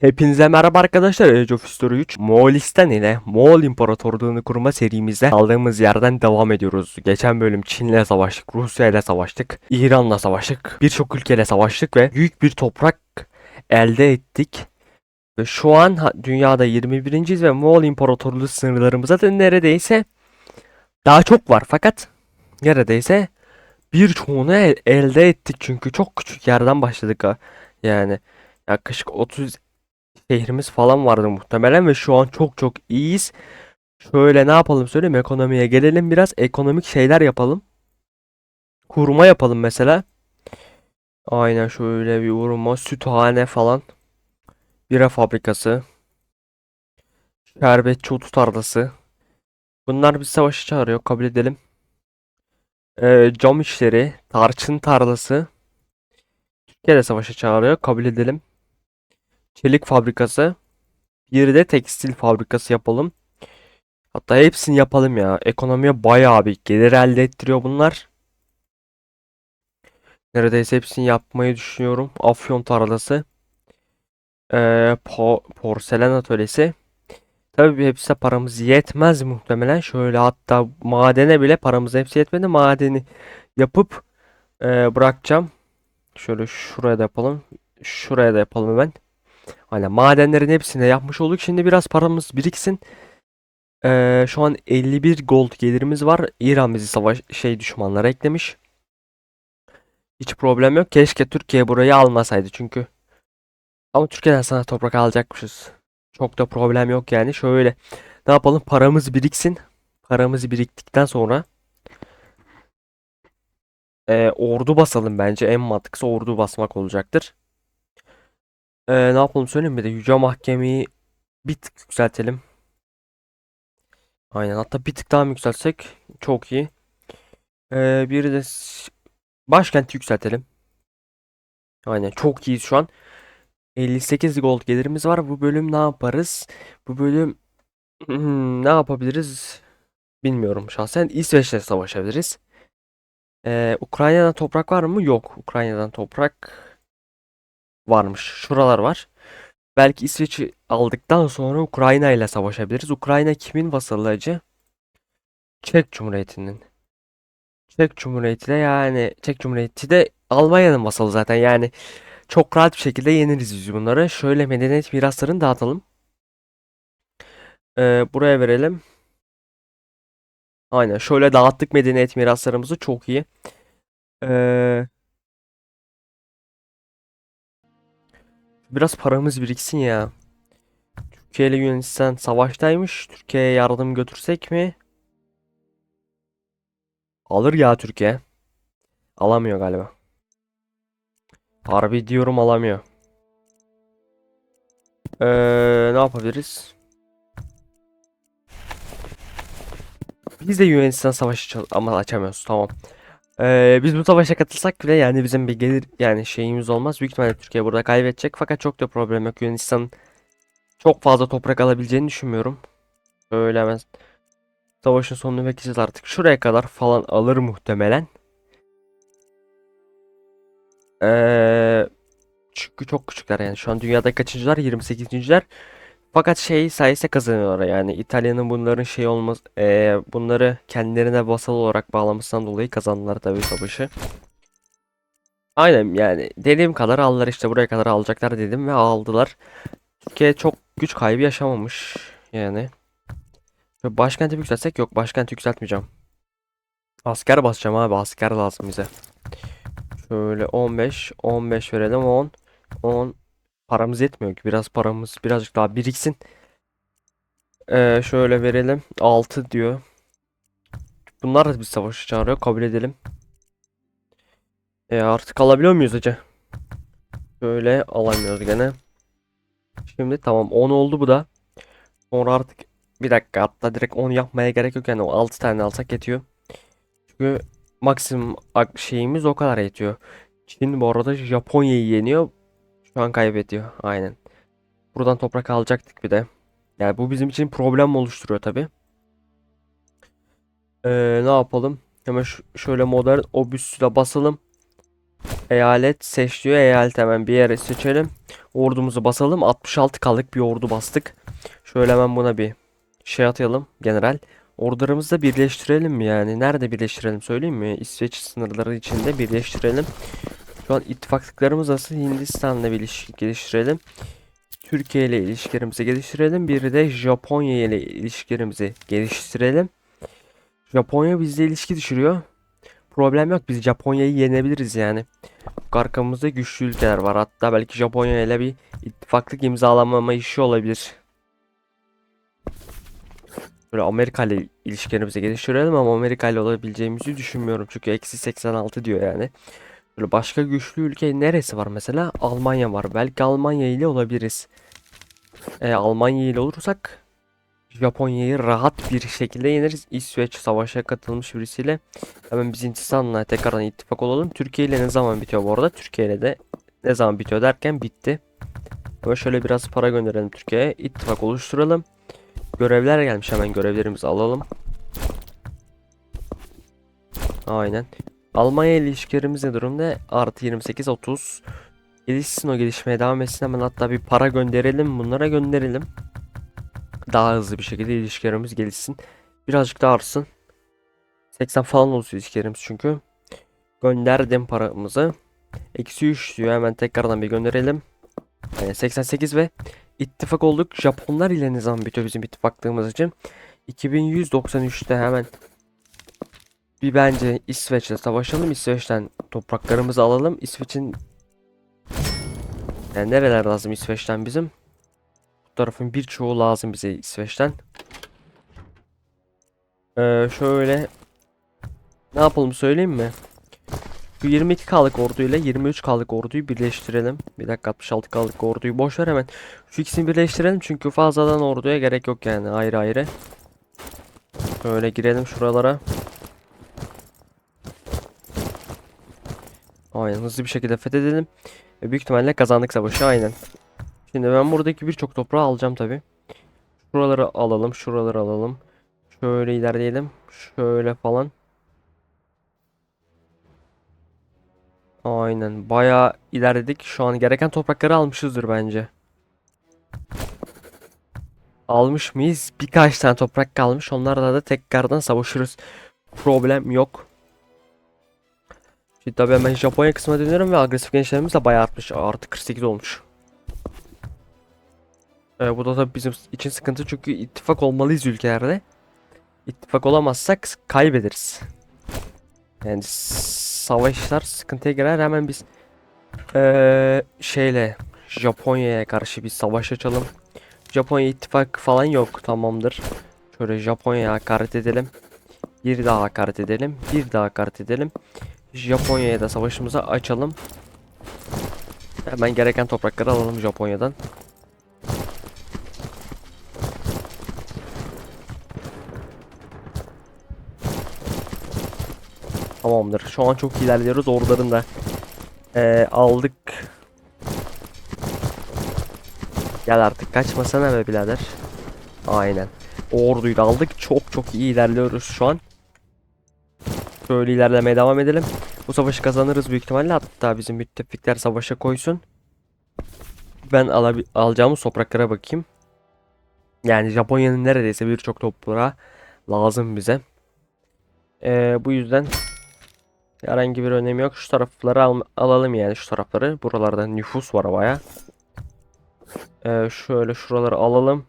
Hepinize merhaba arkadaşlar. Age of History 3 Moğolistan ile Moğol İmparatorluğunu kurma serimizde kaldığımız yerden devam ediyoruz. Geçen bölüm Çin'le savaştık, Rusya ile savaştık, İran'la savaştık, birçok ülkeyle savaştık ve büyük bir toprak elde ettik. Ve şu an dünyada 21. ve Moğol İmparatorluğu sınırlarımıza da neredeyse daha çok var fakat neredeyse birçoğunu el- elde ettik çünkü çok küçük yerden başladık. Yani yaklaşık 30 şehrimiz falan vardı muhtemelen ve şu an çok çok iyiyiz. Şöyle ne yapalım söyleyeyim ekonomiye gelelim biraz ekonomik şeyler yapalım. Hurma yapalım mesela. Aynen şöyle bir hurma, süthane falan. Bira fabrikası. Şerbetçi otu tarlası. Bunlar bir savaşı çağırıyor kabul edelim. Ee, cam işleri, tarçın tarlası. Türkiye de savaşa çağırıyor kabul edelim. Çelik fabrikası. Bir de tekstil fabrikası yapalım. Hatta hepsini yapalım ya. Ekonomiye bayağı bir gelir elde ettiriyor bunlar. Neredeyse hepsini yapmayı düşünüyorum. Afyon tarlası. Ee, po- porselen atölyesi. Tabii hepsi paramız yetmez muhtemelen. Şöyle hatta madene bile paramız hepsi yetmedi. Madeni yapıp e, bırakacağım. Şöyle şuraya da yapalım. Şuraya da yapalım hemen. Hani madenlerin hepsini yapmış olduk. Şimdi biraz paramız biriksin. Ee, şu an 51 gold gelirimiz var. İran bizi savaş şey düşmanlara eklemiş. Hiç problem yok. Keşke Türkiye burayı almasaydı çünkü. Ama Türkiye'den sana toprak alacakmışız. Çok da problem yok yani. Şöyle ne yapalım? Paramız biriksin. Paramız biriktikten sonra ee, ordu basalım bence. En mantıklısı ordu basmak olacaktır. Ee, ne yapalım söyleyeyim mi de Yüce Mahkemeyi bir tık yükseltelim. Aynen hatta bir tık daha mı yükseltsek çok iyi. Ee, bir de başkenti yükseltelim. Aynen çok iyi şu an. 58 gold gelirimiz var. Bu bölüm ne yaparız? Bu bölüm hmm, ne yapabiliriz? Bilmiyorum şahsen. İsveç'le savaşabiliriz. Ee, Ukrayna'dan toprak var mı? Yok. Ukrayna'dan toprak varmış. Şuralar var. Belki İsveç'i aldıktan sonra Ukrayna ile savaşabiliriz. Ukrayna kimin vasalı acı? Çek Cumhuriyeti'nin. Çek Cumhuriyeti de yani Çek Cumhuriyeti de Almanya'nın vasalı zaten yani çok rahat bir şekilde yeniriz biz bunları. Şöyle medeniyet miraslarını dağıtalım. Ee, buraya verelim. Aynen şöyle dağıttık medeniyet miraslarımızı çok iyi. Ee, biraz paramız biriksin ya. Türkiye ile Yunanistan savaştaymış. Türkiye'ye yardım götürsek mi? Alır ya Türkiye. Alamıyor galiba. Harbi diyorum alamıyor. Ee, ne yapabiliriz? Biz de Yunanistan savaşı ama açamıyoruz. Tamam. Ee, biz bu savaşa katılsak bile yani bizim bir gelir yani şeyimiz olmaz. Büyük ihtimalle Türkiye burada kaybedecek. Fakat çok da problem yok. Yunanistan çok fazla toprak alabileceğini düşünmüyorum. Öyle hemen savaşın sonunu bekleyeceğiz artık. Şuraya kadar falan alır muhtemelen. Ee, çünkü çok küçükler yani. Şu an dünyada kaçıncılar? 28.ler. Fakat şey sayesinde kazanıyorlar yani. İtalya'nın bunların şey olmaz ee, bunları kendilerine vasal olarak bağlamasından dolayı kazandılar tabii savaşı. Aynen yani dediğim kadar aldılar işte buraya kadar alacaklar dedim ve aldılar. Türkiye çok güç kaybı yaşamamış yani. Şöyle başkenti yükseltsek yok başkenti yükseltmeyeceğim. Asker basacağım abi asker lazım bize. Şöyle 15 15 verelim 10 10 paramız yetmiyor ki biraz paramız birazcık daha biriksin. Ee, şöyle verelim 6 diyor. Bunlar da bir savaşı çağırıyor kabul edelim. E artık alabiliyor muyuz acı? Şöyle alamıyoruz gene. Şimdi tamam 10 oldu bu da. Sonra artık bir dakika hatta direkt 10 yapmaya gerek yok yani o 6 tane alsak yetiyor. Çünkü maksimum ak- şeyimiz o kadar yetiyor. Çin bu arada Japonya'yı yeniyor. Şu an kaybediyor. Aynen. Buradan toprak alacaktık bir de. Yani bu bizim için problem oluşturuyor tabi. Ee, ne yapalım? Hemen şöyle modern obüsle basalım. Eyalet seç diyor. Eyalet hemen bir yere seçelim. Ordumuzu basalım. 66 kalık bir ordu bastık. Şöyle hemen buna bir şey atayalım. General. Ordularımızı da birleştirelim mi yani? Nerede birleştirelim söyleyeyim mi? İsveç sınırları içinde birleştirelim. Şu an ittifaklıklarımız nasıl? Hindistan'la bir ilişki geliştirelim. Türkiye ile ilişkilerimizi geliştirelim. Bir de Japonya ile ilişkilerimizi geliştirelim. Japonya bizle ilişki düşürüyor. Problem yok. Biz Japonya'yı yenebiliriz yani. Arkamızda güçlü ülkeler var. Hatta belki Japonya ile bir ittifaklık imzalamama işi olabilir. Böyle Amerika ile ilişkilerimizi geliştirelim ama Amerika ile olabileceğimizi düşünmüyorum. Çünkü eksi 86 diyor yani. Böyle başka güçlü ülke neresi var mesela? Almanya var. Belki Almanya ile olabiliriz. E, Almanya ile olursak Japonya'yı rahat bir şekilde yeneriz. İsveç savaşa katılmış birisiyle. Hemen biz Hindistan'la tekrardan ittifak olalım. Türkiye ile ne zaman bitiyor bu arada? Türkiye ile de ne zaman bitiyor derken bitti. Ama şöyle biraz para gönderelim Türkiye'ye. İttifak oluşturalım. Görevler gelmiş hemen görevlerimizi alalım. Aynen. Almanya ile ilişkilerimiz ne durumda? Artı 28 30. Gelişsin o gelişmeye devam etsin hemen hatta bir para gönderelim bunlara gönderelim. Daha hızlı bir şekilde ilişkilerimiz gelişsin. Birazcık daha artsın. 80 falan olsun ilişkilerimiz çünkü. Gönderdim paramızı. Eksi 3 diyor hemen tekrardan bir gönderelim. Yani 88 ve ittifak olduk. Japonlar ile ne zaman bitiyor bizim ittifaklığımız için? 2193'te hemen bir bence İsveç'le savaşalım. İsveç'ten topraklarımızı alalım. İsveç'in yani nereler lazım İsveç'ten bizim? Bu tarafın birçoğu lazım bize İsveç'ten. Ee, şöyle ne yapalım söyleyeyim mi? Bu 22K'lık orduyla 23K'lık orduyu birleştirelim. Bir dakika 66K'lık orduyu boş ver hemen. Şu ikisini birleştirelim çünkü fazladan orduya gerek yok yani ayrı ayrı. Şöyle girelim şuralara. Aynen hızlı bir şekilde fethedelim. Ve büyük ihtimalle kazandık savaşı aynen. Şimdi ben buradaki birçok toprağı alacağım tabi. Şuraları alalım, şuraları alalım. Şöyle ilerleyelim. Şöyle falan. Aynen bayağı ilerledik. Şu an gereken toprakları almışızdır bence. Almış mıyız? Birkaç tane toprak kalmış. Onlarla da tekrardan savaşırız. Problem yok. Şimdi tabii hemen Japonya kısmına dönüyorum ve agresif gençlerimiz de bayağı artmış. Artı 48 olmuş. Ee, bu da tabii bizim için sıkıntı çünkü ittifak olmalıyız ülkelerde. İttifak olamazsak kaybederiz. Yani savaşlar sıkıntıya girer hemen biz ee, şeyle Japonya'ya karşı bir savaş açalım. Japonya ittifak falan yok tamamdır. Şöyle Japonya'ya hakaret edelim. Bir daha hakaret edelim. Bir daha hakaret edelim. Japonya'ya da savaşımızı açalım. Hemen gereken toprakları alalım Japonya'dan. Tamamdır. Şu an çok ilerliyoruz. Orduların da ee, aldık. Gel artık kaçmasana be birader. Aynen. O orduyu da aldık. Çok çok iyi ilerliyoruz şu an. Şöyle ilerlemeye devam edelim. Bu savaşı kazanırız büyük ihtimalle. Hatta bizim müttefikler savaşa koysun. Ben alacağımız topraklara bakayım. Yani Japonya'nın neredeyse birçok toprağı lazım bize. Ee, bu yüzden herhangi bir önemi yok. Şu tarafları al alalım yani şu tarafları. Buralarda nüfus var baya. Ee, şöyle şuraları alalım.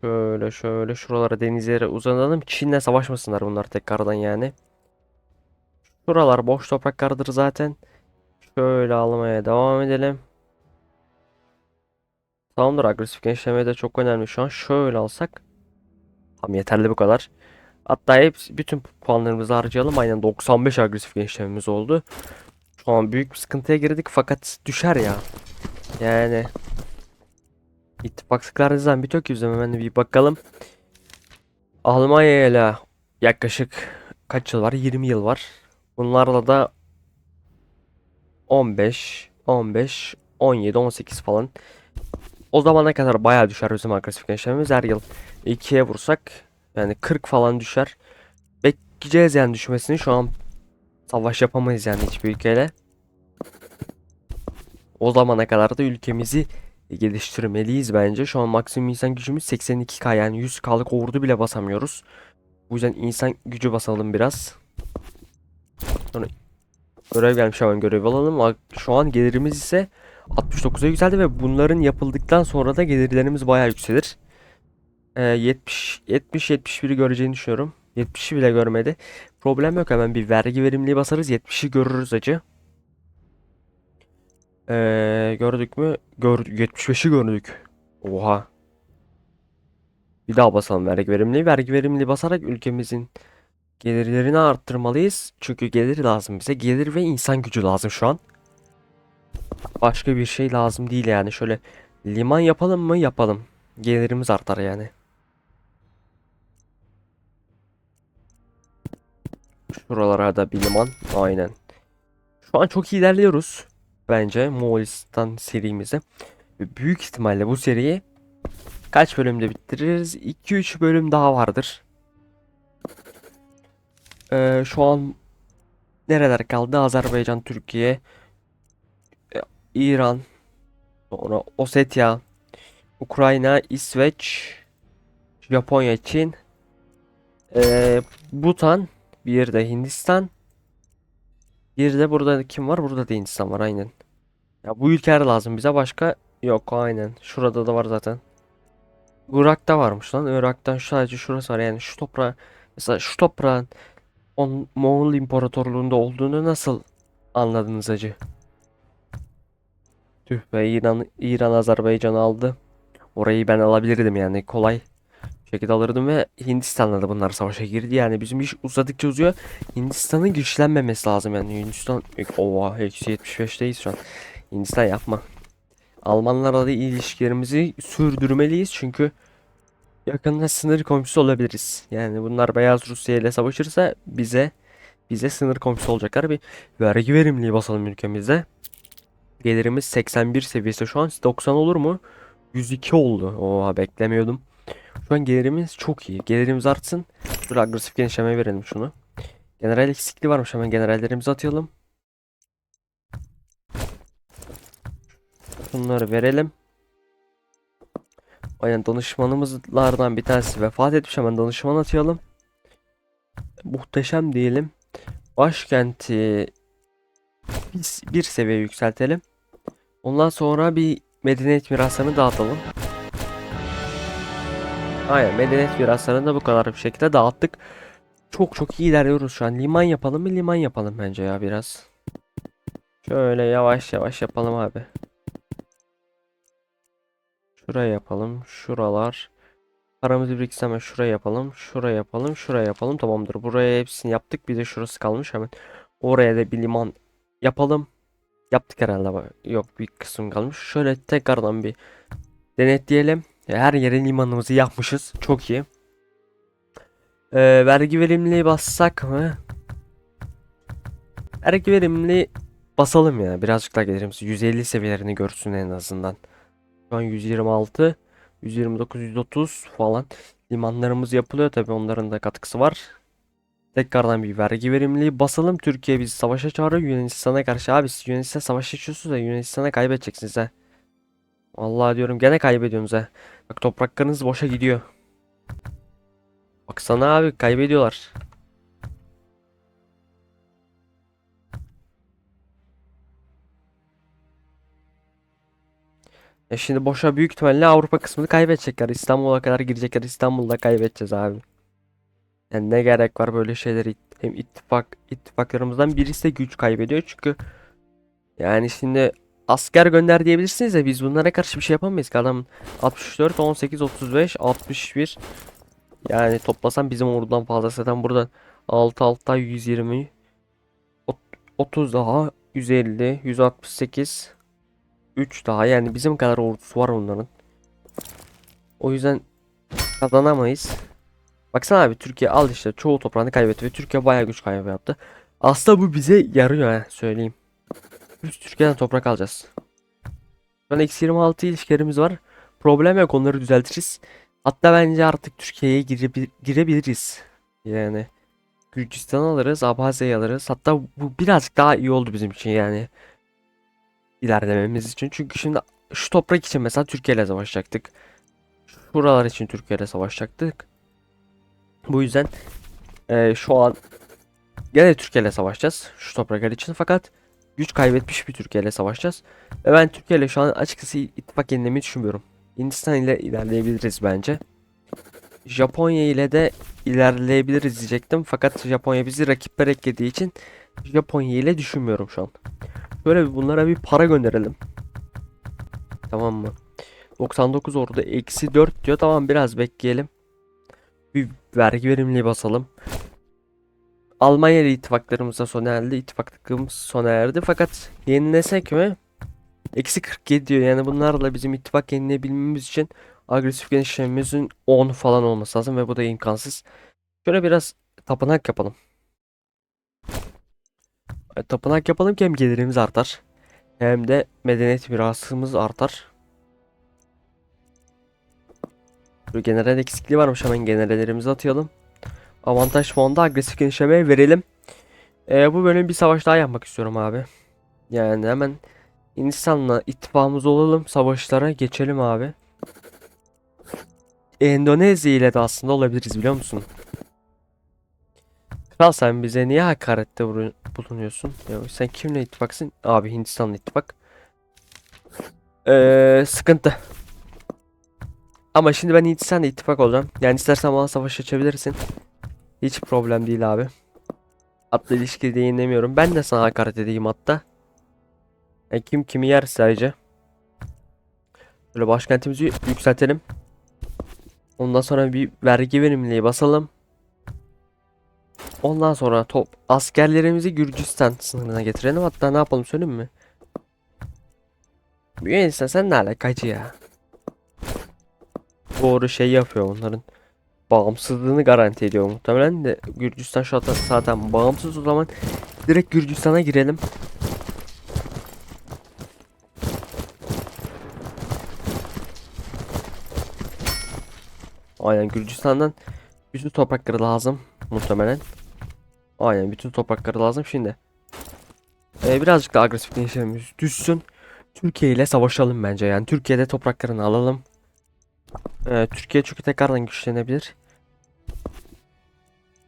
Şöyle şöyle şuralara denizlere uzanalım. Çin'le savaşmasınlar bunlar tekrardan yani. Şuralar boş topraklardır zaten. Şöyle almaya devam edelim. Tamamdır agresif genişlemeye de çok önemli şu an. Şöyle alsak. Tamam yeterli bu kadar. Hatta hepsi bütün puanlarımızı harcayalım. Aynen 95 agresif genişlememiz oldu. Şu an büyük bir sıkıntıya girdik fakat düşer ya. Yani İttifaklıklar ne zaman bitiyor bizim hemen bir bakalım. Almanya ile yaklaşık kaç yıl var? 20 yıl var. Bunlarla da 15, 15, 17, 18 falan. O zamana kadar bayağı düşer bizim agresif gençlerimiz. Her yıl 2'ye vursak yani 40 falan düşer. Bekleyeceğiz yani düşmesini. Şu an savaş yapamayız yani hiçbir ülkeyle. O zamana kadar da ülkemizi geliştirmeliyiz bence. Şu an maksimum insan gücümüz 82k yani 100k'lık ordu bile basamıyoruz. Bu yüzden insan gücü basalım biraz. Sonra görev gelmiş hemen görev alalım. Şu an gelirimiz ise 69'a yükseldi ve bunların yapıldıktan sonra da gelirlerimiz bayağı yükselir. Ee, 70 70 71'i göreceğini düşünüyorum. 70'i bile görmedi. Problem yok hemen bir vergi verimliliği basarız 70'i görürüz acı. Ee, gördük mü? Gördük 75'i gördük. Oha. Bir daha basalım vergi verimliliği. Vergi verimliliği basarak ülkemizin gelirlerini arttırmalıyız. Çünkü gelir lazım bize. Gelir ve insan gücü lazım şu an. Başka bir şey lazım değil yani. Şöyle liman yapalım mı? Yapalım. Gelirimiz artar yani. Şuralara da bir liman. Aynen. Şu an çok ilerliyoruz. Bence Moğolistan serimizi. Ve büyük ihtimalle bu seriyi kaç bölümde bitiririz? 2-3 bölüm daha vardır. Ee, şu an nereler kaldı? Azerbaycan, Türkiye, e, İran, sonra Ossetya, Ukrayna, İsveç, Japonya, Çin, ee, Bhutan, bir de Hindistan, bir de burada kim var? Burada da Hindistan var aynen. Ya bu ülkeler lazım bize başka yok aynen. Şurada da var zaten. Irak'ta varmış lan. Irak'tan sadece şurası var yani şu toprağı mesela şu toprağın on, Moğol İmparatorluğu'nda olduğunu nasıl anladınız acı? Tüh be İran İran Azerbaycan'ı aldı. Orayı ben alabilirdim yani kolay şekilde alırdım ve Hindistan'la da bunlar savaşa girdi. Yani bizim iş uzadıkça uzuyor. Hindistan'ın güçlenmemesi lazım yani. Hindistan oha eksi 75'teyiz şu an. Hindistan yapma. Almanlarla da ilişkilerimizi sürdürmeliyiz çünkü yakında sınır komşusu olabiliriz. Yani bunlar Beyaz Rusya ile savaşırsa bize bize sınır komşusu olacaklar. Bir vergi verimliliği basalım ülkemizde. Gelirimiz 81 seviyesi şu an 90 olur mu? 102 oldu. Oha beklemiyordum. Şu an gelirimiz çok iyi. Gelirimiz artsın. Şöyle agresif genişleme verelim şunu. General eksikliği varmış hemen generallerimizi atayalım. Bunları verelim. Aynen danışmanımızlardan bir tanesi vefat etmiş hemen danışman atayalım. Muhteşem diyelim. Başkenti bir, seviye yükseltelim. Ondan sonra bir medeniyet mirasını dağıtalım. Aynen medeniyet miraslarını da bu kadar bir şekilde dağıttık. Çok çok iyi ilerliyoruz şu an. Liman yapalım mı? Liman yapalım bence ya biraz. Şöyle yavaş yavaş yapalım abi. Şuraya yapalım. Şuralar. Paramızı biriktirse hemen şuraya yapalım. Şuraya yapalım. Şuraya yapalım. Tamamdır. Buraya hepsini yaptık. Bir de şurası kalmış hemen. Oraya da bir liman yapalım. Yaptık herhalde. Yok bir kısım kalmış. Şöyle tekrardan bir denetleyelim. Her yere limanımızı yapmışız. Çok iyi. Ee, vergi verimliliği bassak mı? Vergi verimliliği basalım ya. Birazcık daha gelirimiz 150 seviyelerini görsün en azından. Şu an 126, 129, 130 falan. Limanlarımız yapılıyor tabi onların da katkısı var. Tekrardan bir vergi verimliliği basalım. Türkiye bizi savaşa çağırıyor Yunanistan'a karşı. Abi siz Yunanistan savaş açıyorsunuz da Yunanistan'a kaybedeceksiniz ha. Vallahi diyorum gene kaybediyorsunuz ha. Bak topraklarınız boşa gidiyor. Baksana abi kaybediyorlar. Ya şimdi boşa büyük ihtimalle Avrupa kısmını kaybedecekler. İstanbul'a kadar girecekler. İstanbul'da kaybedeceğiz abi. Yani ne gerek var böyle şeyleri hem ittifak ittifaklarımızdan birisi de güç kaybediyor. Çünkü yani şimdi asker gönder diyebilirsiniz de biz bunlara karşı bir şey yapamayız ki. Adam 64 18 35 61 yani toplasam bizim ordudan fazla. Zaten buradan 6 6 daha 120 ot- 30 daha 150 168 3 daha yani bizim kadar ordusu var onların. O yüzden kazanamayız. Baksana abi Türkiye al işte çoğu toprağını kaybetti ve Türkiye bayağı güç kaybı yaptı. Aslında bu bize yarıyor ha söyleyeyim. Biz Türkiye'den toprak alacağız. Şu an eksi 26 ilişkilerimiz var. Problem yok onları düzeltiriz. Hatta bence artık Türkiye'ye girebil- girebiliriz. Yani Gürcistan alırız, Abhazya'yı alırız. Hatta bu birazcık daha iyi oldu bizim için yani. İlerlememiz için. Çünkü şimdi şu toprak için mesela Türkiye ile savaşacaktık. Şuralar için Türkiye ile savaşacaktık. Bu yüzden eee, şu an gene Türkiye ile savaşacağız. Şu topraklar için fakat güç kaybetmiş bir Türkiye ile savaşacağız. Ve ben Türkiye ile şu an açıkçası ittifak yenilemeyi düşünmüyorum. Hindistan ile ilerleyebiliriz bence. Japonya ile de ilerleyebiliriz diyecektim. Fakat Japonya bizi rakipler eklediği için Japonya ile düşünmüyorum şu an. Böyle bunlara bir para gönderelim. Tamam mı? 99 orada eksi 4 diyor. Tamam biraz bekleyelim. Bir vergi verimliliği basalım. Almanya ile ittifaklarımız da sona erdi. İttifaklarımız sona erdi. Fakat yenilesek mi? Eksi 47 diyor. Yani bunlarla bizim ittifak yenileyebilmemiz için agresif genişlememizin 10 falan olması lazım ve bu da imkansız. Şöyle biraz tapınak yapalım. E, Tapınak yapalım ki hem gelirimiz artar. Hem de medeniyet mirasımız artar. Böyle general eksikliği varmış hemen generallerimizi atayalım. Avantaj fonda agresif genişlemeye verelim. E, bu bölüm bir savaş daha yapmak istiyorum abi. Yani hemen Hindistan'la ittifakımız olalım. Savaşlara geçelim abi. Endonezya ile de aslında olabiliriz biliyor musun? Kral sen bize niye hakarette bulunuyorsun? Ya sen kimle ittifaksın? Abi Hindistan'la ittifak. Ee, sıkıntı. Ama şimdi ben Hindistan'la ittifak olacağım. Yani istersen bana savaş açabilirsin. Hiç problem değil abi. Hatta ilişki de yenilemiyorum. Ben de sana hakaret edeyim hatta. Yani kim kimi yer sadece. Böyle başkentimizi yükseltelim. Ondan sonra bir vergi verimliliği basalım. Ondan sonra top askerlerimizi Gürcistan sınırına getirelim. Hatta ne yapalım söyleyeyim mi? Yunanistan sen ne alakacı ya? Doğru şey yapıyor onların. Bağımsızlığını garanti ediyor muhtemelen de Gürcistan şu anda zaten bağımsız o zaman direkt Gürcistan'a girelim. Aynen Gürcistan'dan bütün toprakları lazım muhtemelen. Aynen bütün toprakları lazım şimdi. Ee, birazcık da agresif gençlerimiz düşsün. Türkiye ile savaşalım bence yani Türkiye'de topraklarını alalım. Ee, Türkiye çünkü tekrardan güçlenebilir.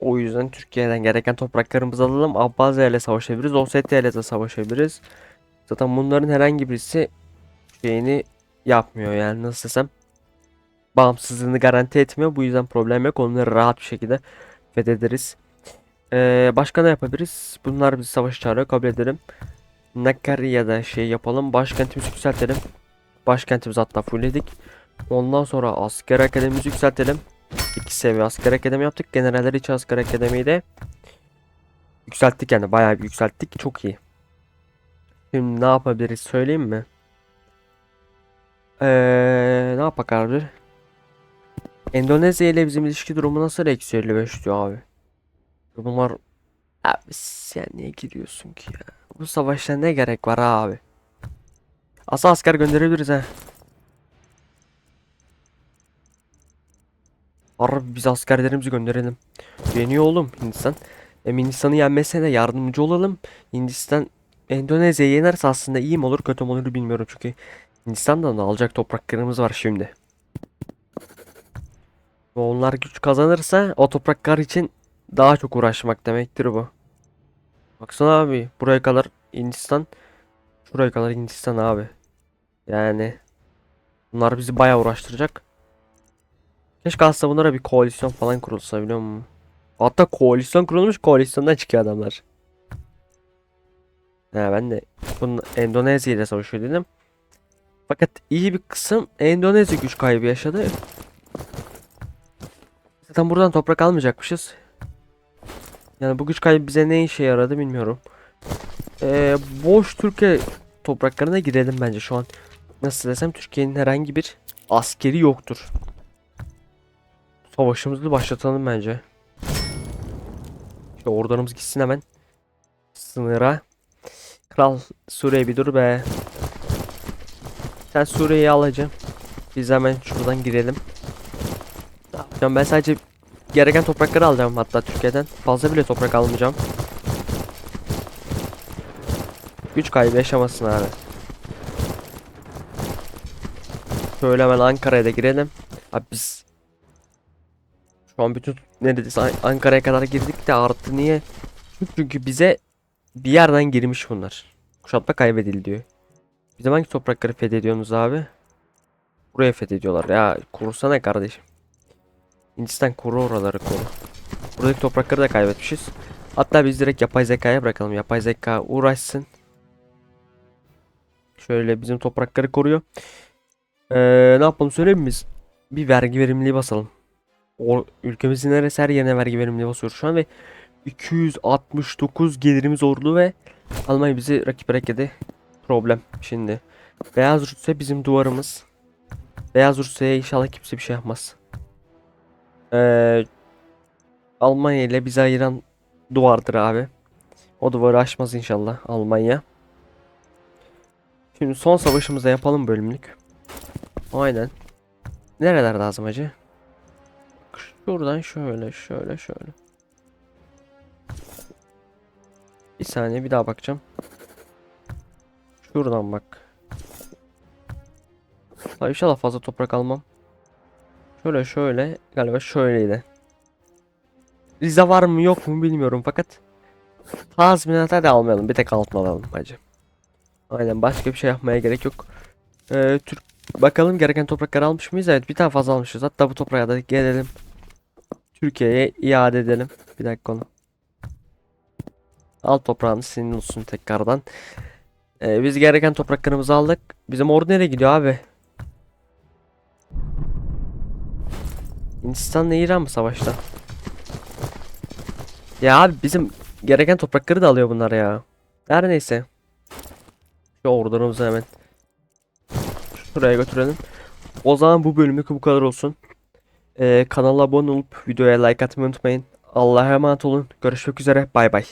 O yüzden Türkiye'den gereken topraklarımızı alalım. Abbasiye ile savaşabiliriz. Ossetya ile de savaşabiliriz. Zaten bunların herhangi birisi şeyini yapmıyor yani nasıl desem bağımsızlığını garanti etmiyor. Bu yüzden problem yok. Onları rahat bir şekilde fethederiz. Ee, başka ne yapabiliriz? Bunlar bizi savaş çağırıyor. Kabul edelim. Nakari ya da şey yapalım. Başkentimizi yükseltelim. Başkentimizi hatta fullledik. Ondan sonra asker akademimizi yükseltelim. İki seviye asker akademi yaptık. Generaller için asker akademiyi de yükselttik yani. Bayağı bir yükselttik. Çok iyi. Şimdi ne yapabiliriz söyleyeyim mi? Ee, ne yapak abi? Endonezya ile bizim ilişki durumu nasıl eksi 55 diyor abi. Bunlar abi sen niye giriyorsun ki ya? Bu savaşta ne gerek var abi? Asa asker gönderebiliriz ha. Harbi biz askerlerimizi gönderelim. Yeniyor oğlum Hindistan. Hem Hindistan'ı yenmesine yardımcı olalım. Hindistan Endonezya'yı yenerse aslında iyi mi olur kötü mü olur bilmiyorum çünkü Hindistan'dan da alacak topraklarımız var şimdi. Onlar güç kazanırsa o topraklar için daha çok uğraşmak demektir bu. Baksana abi buraya kadar Hindistan şuraya kadar Hindistan abi. Yani bunlar bizi bayağı uğraştıracak. Keşke aslında bunlara bir koalisyon falan kurulsa biliyor musun? Hatta koalisyon kurulmuş koalisyondan çıkıyor adamlar. He ben de bunun Endonezya ile savaşıyor dedim. Fakat iyi bir kısım Endonezya güç kaybı yaşadı. Zaten buradan toprak almayacakmışız. Yani bu güç kaybı bize ne işe yaradı bilmiyorum. Ee, boş Türkiye topraklarına girelim bence şu an. Nasıl desem Türkiye'nin herhangi bir askeri yoktur. Savaşımızı başlatalım bence. İşte ordularımız gitsin hemen. Sınıra. Kral Suriye bir dur be. Sen Suriye'yi alacaksın. Biz hemen şuradan girelim. Ne yapacağım ben sadece gereken toprakları alacağım hatta Türkiye'den. Fazla bile toprak almayacağım. Güç kaybı yaşamasın abi. Şöyle hemen Ankara'ya da girelim. Abi biz şu an bütün neredeyse An- Ankara'ya kadar girdik de artı niye? Çünkü bize bir yerden girmiş bunlar. Kuşatma kaybedildi diyor. Bizim hangi toprakları fethediyorsunuz abi? Buraya fethediyorlar. Ya kurusana kardeşim. Hindistan kuru oraları koru. Buradaki toprakları da kaybetmişiz. Hatta biz direkt yapay zekaya bırakalım. Yapay zeka uğraşsın. Şöyle bizim toprakları koruyor. Ee, ne yapalım söyleyeyim biz? Bir vergi verimliliği basalım. O ülkemizin neresi her yerine vergi verimliliği basıyoruz şu an ve 269 gelirimiz oldu ve Almanya bizi rakip bekledi. Problem şimdi. Beyaz Rusya bizim duvarımız. Beyaz Rusya'ya inşallah kimse bir şey yapmaz. Ee, Almanya ile bizi ayıran duvardır abi. O duvarı aşmaz inşallah Almanya. Şimdi son savaşımızı yapalım bölümlük. Aynen. Nereler lazım acı? Şuradan şöyle şöyle şöyle. Bir saniye bir daha bakacağım. Şuradan bak. Ha, inşallah fazla toprak almam. Şöyle şöyle galiba şöyleydi. Rize var mı yok mu bilmiyorum fakat tazminat hadi almayalım bir tek altın alalım hacı. Aynen başka bir şey yapmaya gerek yok. Ee, Türk bakalım gereken toprakları almış mıyız? Evet bir tane fazla almışız. Hatta bu toprağa da gelelim. Türkiye'ye iade edelim. Bir dakika onu. Al toprağını senin olsun tekrardan. Ee, biz gereken topraklarımızı aldık. Bizim ordu nereye gidiyor abi? Hindistan'la İran mı savaşta? Ya abi bizim gereken toprakları da alıyor bunlar ya. Her neyse. Şu ordumuzu hemen şuraya götürelim. O zaman bu bölümlük bu kadar olsun. Ee, kanala abone olup videoya like atmayı unutmayın. Allah'a emanet olun. Görüşmek üzere. Bay bay.